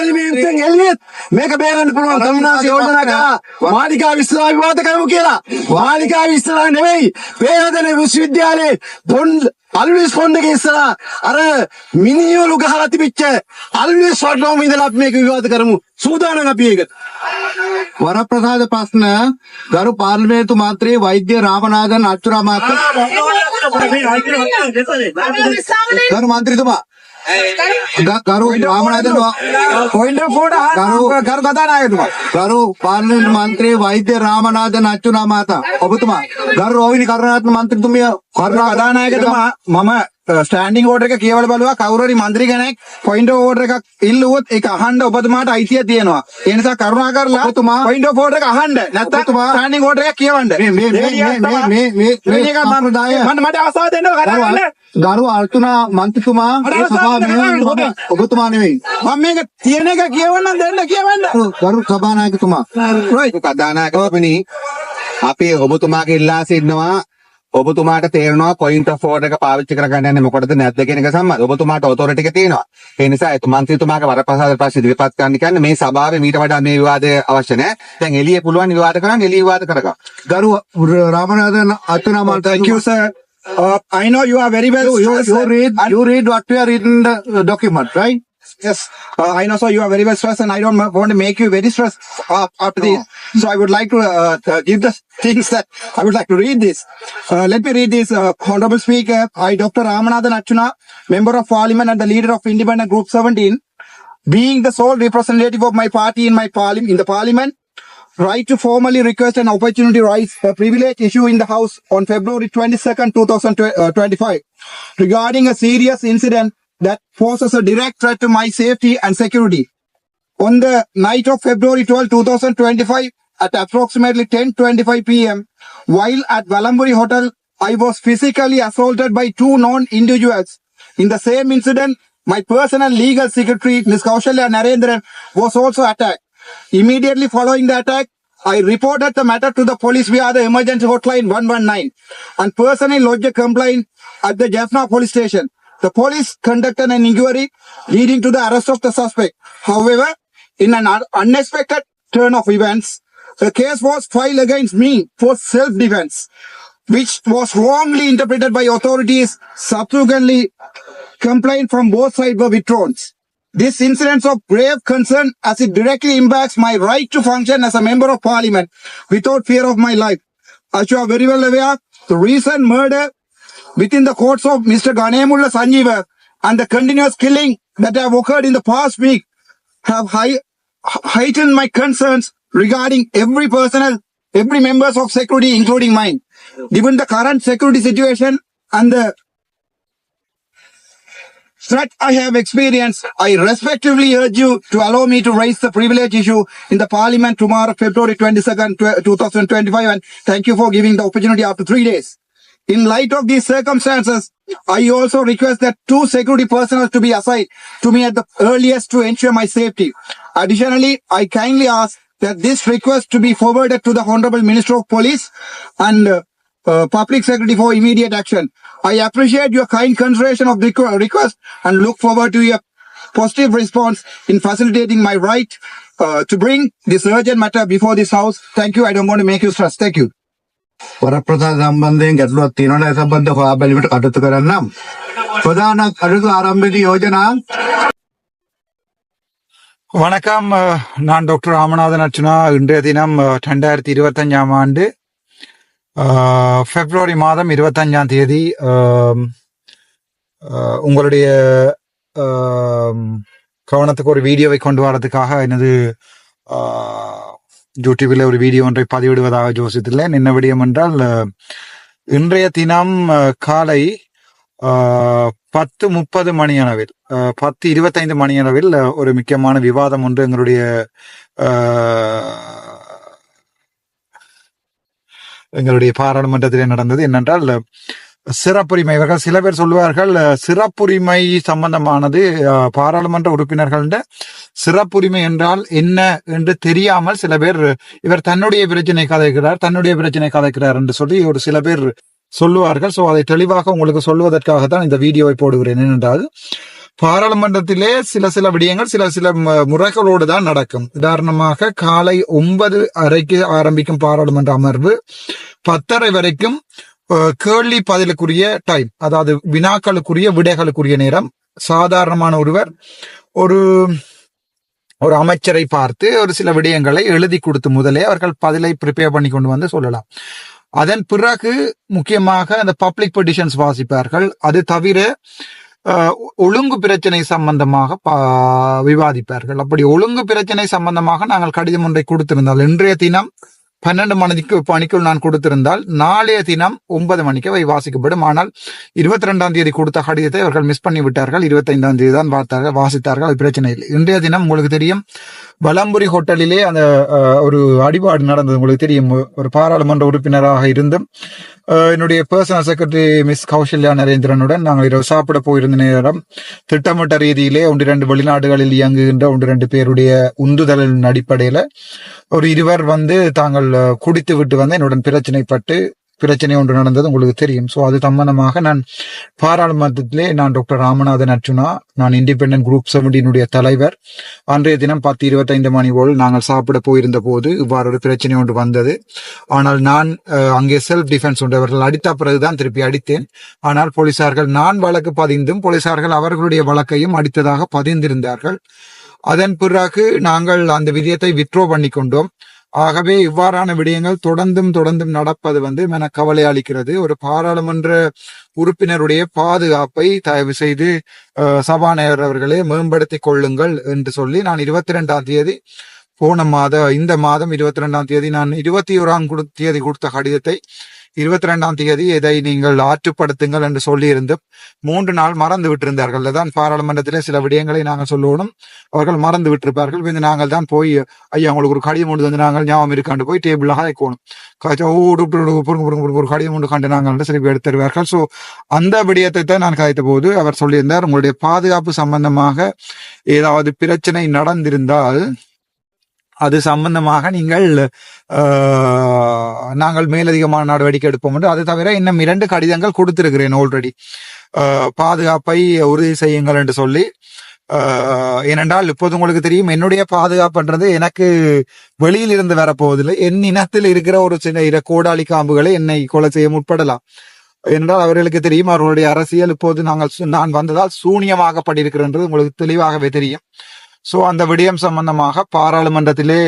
එලියත් මේක බේරන්න පුළුවන්. තමුන්නාස යෝජනා කරා. මාලිකා විශ්වවිද්‍යාල විවාද කරමු කියලා. මාලිකා විශ්වවිද්‍යාල නෙවෙයි පේරදෙන විශ්වවිද්‍යාලයේ දොන් අල්විස් ෆොන්ඩ් එකේ ඉස්සරහා අර මිනියෝලු ගහලා තිබිච්ච අල්විස් වටනෝම ඉඳලා අපි මේක විවාද කරමු. සූදානම් අපි ඒකට වරප්‍රසාද ප්‍රශ්න. ගරු පාර්ලිමේන්තු මන්ත්‍රී වෛද්‍ය රාමනාදන් අච්චුරා මහත්මයා ගරු මන්ත්‍රීතුමා ගරු රාමනාදන් වා- පොයින්ට් ෆෝට ගරු කරු කතානායකතුමා ගරු පාර්ලිමේන්තු මන්ත්‍රී වෛද්‍ය රාමනාදන් අච්චුරා මහතා ඔබතුමා. ගරු රෝහිණි කරුණාරත්න මන්ත්‍රීතුමිය කරුණා කතානායකතුමා මම ස්ටෑන්ඩිං ඕඩර් එක කියවල බලුවා. කවුරු හරි මන්ත්‍රී කෙනෙක් පොයින්ට් ඕඩර් එකක් ඉල්ලුවොත් ඒක අහන්න ඔබතුමාට අයිතිය තියෙනවා. ඒ නිසා කරුණා කරලා ඔබතුමා- පොයින්ට් ඕඩර් එක අහන්න. නැත්නම් ඔබතුමා- ස්ටෑන්ඩිං ඕඩර් එකක් කියවන්න. මේ- මේ- මේ- මේ- මේ- මේ- මම- මට මට අවස්ථාව දෙන්න කතා ගරු කරන්න අල්- ගරු අර්චුනා මන්ත්‍රීතුමා මේ සභාව මම ඔබතුමා නෙවෙයි. මම මේක තියෙන එක කියවන්න දෙන්න කියවන්න. ගරු- ගරු සභානායකතුමා. කදානායකවනි අපි ඔබතුමාගේ ඉල්ලා සිටිනවා ඔබතුමාට තේරෙනවා පොයින්ට් ඔෆ් ඕඩර් එක පාවිච්චි කරගන්න යන්නේ මොකටද? නැද්ද කියන එක සම්බන්ධ ඔබතුමාට ඔතොරිටි එක තියෙනවා. ඒ නිසා මන්ත්‍රීතුමාගේ වරප්‍රසාද ප්‍රශ්න ඉදිරිපත් කරන්න කියන්නේ මේ සභාවේ මීට වඩා මේ විවාදය අවශ්‍ය නැහැ. දැන් එළියේ පුළුවන් විවාද කරන්න එළිය විවාද කරගන්න. ගරු අච්චුරා මහත්මයා thank you sir. uh, i know you are very well you, you, you read you read what we are reading in the document, right? Yes, uh, I know, sir. You are very well stressed, and I don't want to make you very stressed uh, after this. So I would like to uh, uh, give the things that I would like to read this. Uh, let me read this. Uh, Honorable Speaker, I, Dr. Ramanathan Achuna, Member of Parliament and the leader of Independent Group 17, being the sole representative of my party in my parliament, in the Parliament, right to formally request an opportunity rise a privilege issue in the House on February 22nd, 2025 regarding a serious incident that poses a direct threat to my safety and security. On the night of February 12, 2025 at approximately 10.25 p.m. while at Valamburi Hotel, I was physically assaulted by two known individuals. In the same incident, my personal legal secretary, Ms. Kaushalya Narendran, was also attacked. Immediately following the attack, I reported the matter to the police via the emergency hotline 119 and personally lodged a complaint at the Jaffna police station. The police conducted an inquiry leading to the arrest of the suspect. However, in an unexpected turn of events, a case was filed against me for self-defense, which was wrongly interpreted by authorities. Subsequently, complaint from both sides were withdrawn. This incident of grave concern as it directly impacts my right to function as a member of parliament without fear of my life. As you are very well aware, the recent murder within the courts of Mr. Ganemulla Sanjeeva and the continuous killing that have occurred in the past week have high, heightened my concerns regarding every personnel, every members of security, including mine. Given the current security situation and the threat I have experienced, I respectively urge you to allow me to raise the privilege issue in the parliament tomorrow, February 22nd, 2025. And thank you for giving the opportunity after three days. In light of these circumstances, I also request that two security personnel to be assigned to me at the earliest to ensure my safety. Additionally, I kindly ask that this request to be forwarded to the Honorable Minister of Police and uh, uh, Public Secretary for immediate action. I appreciate your kind consideration of the request and look forward to your positive response in facilitating my right uh, to bring this urgent matter before this House. Thank you. I don't want to make you stress. Thank you. වරප්‍රසාද සම්බන්ධයෙන් ගැටලුවක් තියෙනවා ඒ සම්බන්ධව හොයා බැලීමට කටයුතු කරන්නම්. ප්‍රධාන කටයුතු ආරම්භයේදී යෝජනා வணக்கம் அஹ், நான் டாக்டர் ராமநாதன் அர்ச்சுனா இன்றைய தினம் அஹ், ரெண்டாயிரத்தி இருபத்தஞ்சாம் ஆண்டு அஹ், பிப்ரவரி மாதம் இருபத்தஞ்சாம் தேதி அஹ், அஹ், உங்களுடைய அஹ், கவனத்துக்கு ஒரு வீடியோவை கொண்டு வரதுக்காக எனது அஹ், யூடியூபில் ஒரு வீடியோ ஒன்றை பதிவிடுவதாக யோசித்துள்ளேன் என்ன விடியம் என்றால் இன்றைய தினம் காலை பத்து முப்பது மணியளவில் அஹ், பத்து இருபத்தைந்து மணியளவில் ஒரு முக்கியமான விவாதம் ஒன்று எங்களுடைய எங்களுடைய பாராளுமன்றத்திலே நடந்தது. என்னென்றால் சிறப்புரிமை. இவர்கள் சில பேர் சொல்லுவார்கள் சிறப்புரிமை சம்பந்தமானது பாராளுமன்ற உறுப்பினர்கள்ட சிறப்புரிமை என்றால் என்ன என்று தெரியாமல் சில பேர் இவர் தன்னுடைய பிரச்சனை கதைக்கிறார் தன்னுடைய பிரச்சனை கதைக்கிறார் என்று சொல்லி ஒரு சில பேர் சொல்லுவார்கள். சோ அதை தெளிவாக உங்களுக்கு சொல்வதற்காக தான் இந்த வீடியோவை போடுகிறேன். என்னென்றால் பாராளுமன்றத்திலே சில சில விடயங்கள் சில சில முறைகளோடு தான் நடக்கும். உதாரணமாக காலை ஒன்பது அரைக்கு ஆரம்பிக்கும் பாராளுமன்ற அமர்வு பத்தரை வரைக்கும் கேள்வி பதிலுக்குரிய டைம் அதாவது வினாக்களுக்குரிய விடைகளுக்குரிய நேரம். சாதாரணமான ஒருவர் ஒரு ஒரு அமைச்சரை பார்த்து ஒரு சில விடயங்களை எழுதி கொடுத்து முதலே அவர்கள் பதிலை ப்ரிப்பேர் பண்ணி கொண்டு வந்து சொல்லலாம். அதன் பிறகு முக்கியமாக அந்த பப்ளிக் பெட்டிஷன்ஸ் வாசிப்பார்கள். அது தவிர ஒழுங்கு பிரச்சனை சம்பந்தமாக பா- விவாதிப்பார்கள். அப்படி ஒழுங்கு பிரச்சனை சம்பந்தமாக நாங்கள் கடிதம் ஒன்றை கொடுத்திருந்தால் இன்றைய தினம் பன்னெண்டு மணிக்கு பணிக்குள் நான் கொடுத்திருந்தால் நாளைய தினம் ஒன்பது மணிக்கு அவை வாசிக்கப்படும். ஆனால் இருபத்தி ரெண்டாம் தேதி கொடுத்த கடிதத்தை அவர்கள் மிஸ் பண்ணி விட்டார்கள் இருபத்தைந்தாம் தேதி தான் பார்த்தார்கள் வாசித்தார்கள். அது பிரச்சனை இல்லை. இன்றைய தினம் உங்களுக்கு தெரியும் வலம்புரி ஹோட்டலிலே அந்த ஒரு அடிபாடு நடந்தது. உங்களுக்கு தெரியும் ஒரு பாராளுமன்ற உறுப்பினராக இருந்தும் என்னுடைய பர்சனல் செக்ரட்டரி மிஸ் கௌசல்யா நரேந்திரனுடன் நாங்கள் இரவு சாப்பிட போயிருந்த நேரம் திட்டமிட்ட ரீதியிலே ஒன்று இரண்டு வெளிநாடுகளில் இயங்குகின்ற ஒன்று இரண்டு பேருடைய உந்துதலின் அடிப்படையில ஒரு இருவர் வந்து தாங்கள் குடித்து விட்டு வந்து என்னுடன் பிரச்சனைப்பட்டு பிரச்சனை ஒன்று நடந்தது உங்களுக்கு தெரியும். ஸோ அது சம்பந்தமாக நான் பாராளுமன்றத்திலே நான் டாக்டர் ராமநாதன் அர்ஜுனா நான் இண்டிபெண்டன்ட் குரூப் செவன்டீனுடைய தலைவர். அன்றைய தினம் பத்து இருபத்தைந்து மணி போல் நாங்கள் சாப்பிட போயிருந்த போது இவ்வாறு ஒரு பிரச்சனை ஒன்று வந்தது. ஆனால் நான் அங்கே செல்ஃப் டிஃபென்ஸ் உண்டு அவர்கள் அடித்த பிறகுதான் திருப்பி அடித்தேன். ஆனால் போலீசார்கள் நான் வழக்கு பதிந்தும் போலீசார்கள் அவர்களுடைய வழக்கையும் அடித்ததாக பதிந்திருந்தார்கள். அதன் பிறகு நாங்கள் அந்த விஜயத்தை வித்ரோ பண்ணி கொண்டோம் ஆகவே இவ்வாறான விடயங்கள் தொடர்ந்தும் தொடர்ந்தும் நடப்பது வந்து என கவலை அளிக்கிறது. ஒரு பாராளுமன்ற உறுப்பினருடைய பாதுகாப்பை தயவு செய்து சபாநாயகர் அவர்களே மேம்படுத்திக் கொள்ளுங்கள் என்று சொல்லி நான் இருபத்தி ரெண்டாம் தேதி போன மாத இந்த மாதம் இருபத்தி ரெண்டாம் தேதி நான் இருபத்தி ஓராம் குடு- தேதி கொடுத்த கடிதத்தை இருபத்தி ரெண்டாம் தேதி இதை நீங்கள் ஆற்றுப்படுத்துங்கள் என்று சொல்லியிருந்து மூன்று நாள் மறந்து விட்டிருந்தார்கள். தான் பாராளுமன்றத்திலே சில விடயங்களை நாங்கள் சொல்லணும். அவர்கள் மறந்து விட்டிருப்பார்கள். வந்து நாங்கள் தான் போய் ஐயா உங்களுக்கு ஒரு கடிதம் கொண்டு வந்து நாங்கள் ஞாபகம் இருக்காண்டு போய் டேபிள் ஹாய்க்கணும் ஒரு கடிதம் கொண்டு கண்டு நாங்கள் சில எடுத்துருவார்கள் ஸோ அந்த விடயத்தை தான் நான் கதைத்த போது அவர் சொல்லியிருந்தார் உங்களுடைய பாதுகாப்பு சம்பந்தமாக ஏதாவது பிரச்சனை நடந்திருந்தால் அது சம்பந்தமாக நீங்கள் நாங்கள் மேலதிகமான நடவடிக்கை எடுப்போம் என்று. அது தவிர இன்னும் இரண்டு கடிதங்கள் கொடுத்திருக்கிறேன் ஆல்ரெடி பாதுகாப்பை உறுதி செய்யுங்கள் என்று சொல்லி. ஏனென்றால் இப்போது உங்களுக்கு தெரியும் என்னுடைய பாதுகாப்புன்றது எனக்கு வெளியில் இருந்து வரப்போவதில்லை. என் இனத்தில் இருக்கிற ஒரு சின்ன கோடாளி காம்புகளை என்னை கொலை செய்ய முற்படலாம். என்றால் அவர்களுக்கு தெரியும் அவர்களுடைய அரசியல் இப்போது நாங்கள் சு- நான் வந்ததால் சூனியமாகப்பட்டிருக்கிறது உங்களுக்கு தெளிவாகவே தெரியும். சோ அந்த விடயம் சம்பந்தமாக பாராளுமன்றத்திலே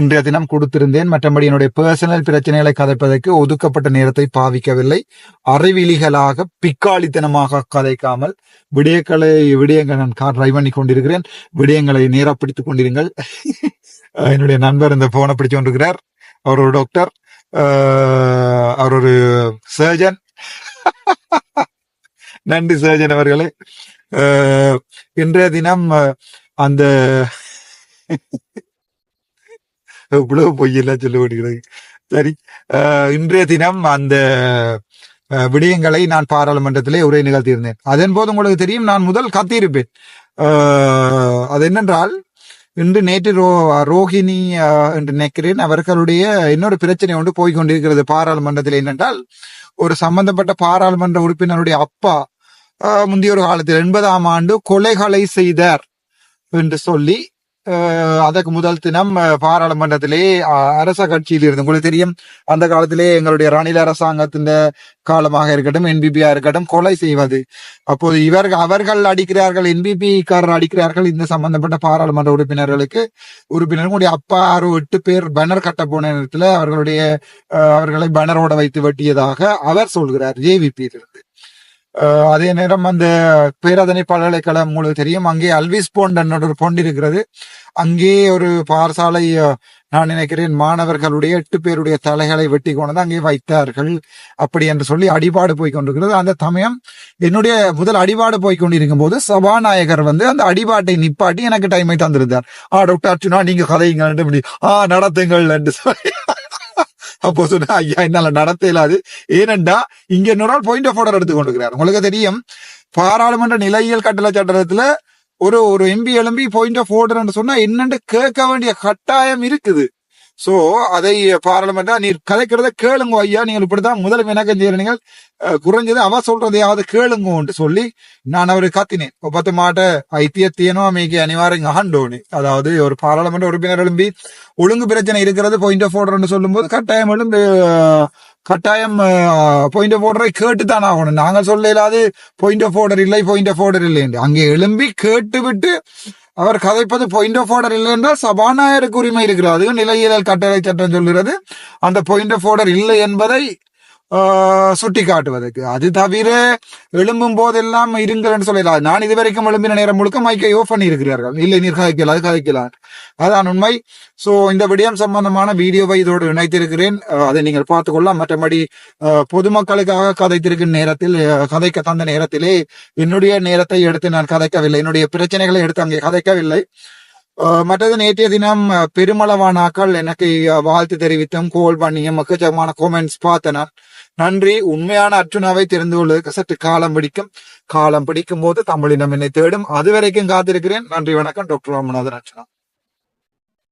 இன்றைய தினம் கொடுத்திருந்தேன். மற்றபடி என்னுடைய பர்சனல் பிரச்சனைகளை கதைப்பதற்கு ஒதுக்கப்பட்ட நேரத்தை பாவிக்கவில்லை. அறிவிலிகளாக பிக்காளித்தனமாக கதைக்காமல் விடயங்களை விடயங்கள் நான் கார் டிரைவ் பண்ணி கொண்டிருக்கிறேன். விடயங்களை நேரப்பிடித்துக் கொண்டிருங்கள். என்னுடைய நண்பர் இந்த போனை பிடிச்சு கொண்டிருக்கிறார். அவர் ஒரு டாக்டர் அவர் ஒரு சர்ஜன் நன்றி சர்ஜன் அவர்களே. இன்றைய தினம் அந்த இவ்வளவு பொய்யெல்லாம் சொல்ல வேண்டியது சரி இன்றைய தினம் அந்த விடயங்களை நான் பாராளுமன்றத்திலே உரை நிகழ்த்தியிருந்தேன். அதன் போது உங்களுக்கு தெரியும் நான் முதல் கத்தியிருப்பேன். அது என்னென்றால் இன்று நேற்று ரோ ரோஹிணி என்று நினைக்கிறேன் அவர்களுடைய இன்னொரு பிரச்சனை ஒன்று போய் கொண்டிருக்கிறது பாராளுமன்றத்தில் என்னென்றால் ஒரு சம்பந்தப்பட்ட பாராளுமன்ற உறுப்பினருடைய அப்பா முந்தைய ஒரு காலத்தில் எண்பதாம் ஆண்டு கொலைகளை செய்தார். என்று சொல்லி அதற்கு முதல் தினம் பாராளுமன்றத்திலே அரச கட்சியில் இருந்து உங்களுக்கு தெரியும் அந்த காலத்திலே எங்களுடைய ரணில் அரசாங்கத்தின் காலமாக இருக்கட்டும் என்பிபியா இருக்கட்டும் கொலை செய்வது. அப்போது இவர்கள் அவர்கள் அடிக்கிறார்கள் என்பிபி காரர் அடிக்கிறார்கள் இந்த சம்பந்தப்பட்ட பாராளுமன்ற உறுப்பினர்களுக்கு உறுப்பினர்களுடைய அப்பா ஆறு எட்டு பேர் பேனர் கட்ட போன நேரத்தில் அவர்களுடைய அவர்களை பேனரோட வைத்து வெட்டியதாக அவர் சொல்கிறார் ஜேவிபி இருந்து அதே நேரம் அந்த பேரதனை பல்கலைக்கழகம் உங்களுக்கு தெரியும். அங்கே அல்விஸ் போண்ட் என்னோட ஒரு பொண்ட் இருக்கிறது. அங்கே ஒரு பாரசாலை நான் நினைக்கிறேன் மாணவர்களுடைய எட்டு பேருடைய தலைகளை வெட்டி கொண்டு அங்கே வைத்தார்கள். அப்படி என்று சொல்லி அடிபாடு போய் கொண்டிருக்கிறது. அந்த சமயம் என்னுடைய முதல் அடிபாடு போய் கொண்டிருக்கும் போது சபாநாயகர் வந்து அந்த அடிபாட்டை நிப்பாட்டி எனக்கு டைமை தந்திருந்தார். ஆ டாக்டர் அர்ச்சுனா நீங்க கதைங்க ஆ நடத்துங்கள் என்று சொல்லி. அப்போ சொன்னா ஐயா என்னால நடத்த இயலாது. ஏனென்றா இங்க இன்னொரு நாள் பாயிண்ட் ஆஃப் ஆர்டர் எடுத்து கொண்டிருக்கிறார். உங்களுக்கு தெரியும் பாராளுமன்ற நிலையியல் கட்டளை சட்டத்துல ஒரு ஒரு எம்பி எழும்பி பாயிண்ட் ஆஃப் ஆர்டர் சொன்னா என்னன்னு கேட்க வேண்டிய கட்டாயம் இருக்குது. சோ அதை பாராளுமன்றா நீர் கதைக்கிறத கேளுங்க ஐயா. நீங்கள் இப்படிதான் முதல் வினக்கம் செய்யறீங்க குறைஞ்சது அவ சொல்றதையாவது கேளுங்கன்னு சொல்லி நான் அவரு கத்தினேன். பத்து மாட்ட ஐத்தியத்தியனோ அமைக்கு அனிவாரம் அகண்டோனு. அதாவது ஒரு பாராளுமன்ற உறுப்பினர் எழும்பி ஒழுங்கு பிரச்சனை இருக்கிறது பாயிண்ட் ஆஃப் ஆர்டர்னு சொல்லும்போது கட்டாயம் எழும்பி கட்டாயம் பாயிண்ட் ஆஃப் ஆர்டரை கேட்டுத்தான் ஆகணும். நாங்கள் சொல்ல இல்லாது பாயிண்ட் ஆஃப் ஆர்டர் இல்லை பாயிண்ட் ஆஃப் ஆர்டர் இல்லை அங்கே எழும்பி கேட்டு விட்டு அவர் கதைப்பது பாயிண்ட் ஆஃப் ஆர்டர் இல்லை என்றால் சபாநாயகருக்கு உரிமை இருக்கிறது. அதுவும் நிலையியல் கட்டளை சட்டம் சொல்கிறது. அந்த பாயிண்ட் ஆஃப் ஆர்டர் இல்லை என்பதை சுட்டி காட்டுவதற்கு அது தவிர எழும்பும் போதெல்லாம் இருங்கள்னு சொல்லலாம் நான் இதுவரைக்கும் எழும்பின நேரம் முழுக்க மைக்கை ஓஃப் பண்ணி இருக்கிறார்கள். இல்லை நீர் கதைக்கலாம் அது கதைக்கலாம் அதான் உண்மை. ஸோ இந்த விடயம் சம்பந்தமான வீடியோவை இதோடு இணைத்திருக்கிறேன். அதை நீங்கள் பார்த்துக்கொள்ளலாம் மற்றபடி பொதுமக்களுக்காக கதைத்திருக்கும் நேரத்தில் கதைக்க தந்த நேரத்திலே என்னுடைய நேரத்தை எடுத்து நான் கதைக்கவில்லை. என்னுடைய பிரச்சனைகளை எடுத்து அங்கே கதைக்கவில்லை. மற்றது நேற்றைய தினம் அஹ், பெருமளவானாக்கள் எனக்கு வாழ்த்து தெரிவித்தும் கோல் பண்ணியும் எக்கச்சக்கமான கோமெண்ட்ஸ் பார்த்தனர். நன்றி. உண்மையான அர்ஜுனாவை தெரிந்து கொள்வதற்கு சற்று காலம் பிடிக்கும் காலம் பிடிக்கும் போது தமிழினம் என்னை தேடும். அது வரைக்கும் காத்திருக்கிறேன். நன்றி வணக்கம். டாக்டர் ராமநாதன் அர்ச்சுனா